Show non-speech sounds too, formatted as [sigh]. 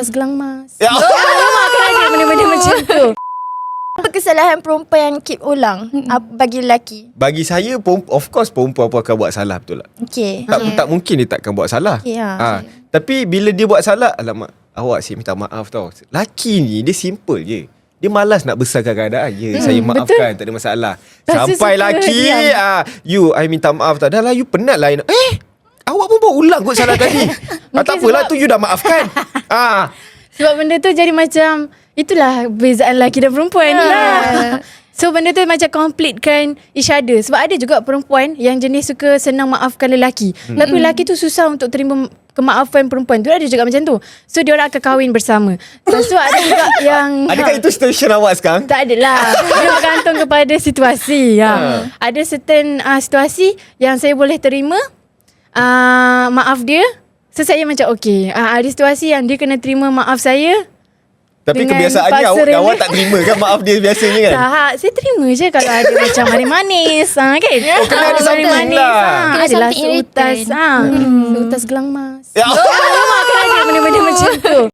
Seutas gelang mas Ya. [laughs] Alamak kan ada benda-benda macam tu Apa kesalahan perempuan yang keep ulang apa bagi lelaki? Bagi saya of course perempuan pun akan buat salah betul tak? Okay. Tak, tak mungkin dia takkan buat salah. Okey, ha. ha. Tapi bila dia buat salah, alamak, awak saya minta maaf tau. Laki ni dia simple je. Dia malas nak besarkan keadaan. Ya, saya maafkan, tak ada masalah. Rasa Sampai suka laki, diam. ah, you, I minta maaf tau. Dah lah, you penat lah. Eh, awak pun buat ulang kot salah [laughs] tadi. ah, tak apalah, tu you dah maafkan. [laughs] ah. Sebab benda tu jadi macam Itulah bezaan lelaki dan perempuan Ya. lah So benda tu macam completekan each other Sebab ada juga perempuan Yang jenis suka senang maafkan lelaki hmm. Tapi lelaki tu susah untuk terima kemaafan perempuan tu Ada juga macam tu So dia orang akan kahwin bersama Lepas tu ada juga [laughs] yang Adakah itu situation awak sekarang? tak adalah Dia bergantung kepada situasi ya. Ada certain uh, situasi Yang saya boleh terima uh, Maaf dia So saya macam okay uh, Ada situasi yang dia kena terima maaf saya Tapi kebiasaannya awak, rela. awak tak terima kan maaf dia biasanya kan? Tak, saya terima je kalau ada macam manis-manis ha, kan? Oh, kena ada Ah, something manis-manis, lah. ha. Kena Adalah seutas, ha. seutas gelang mas. Ya. Alamak, kan ada benda-benda macam tu.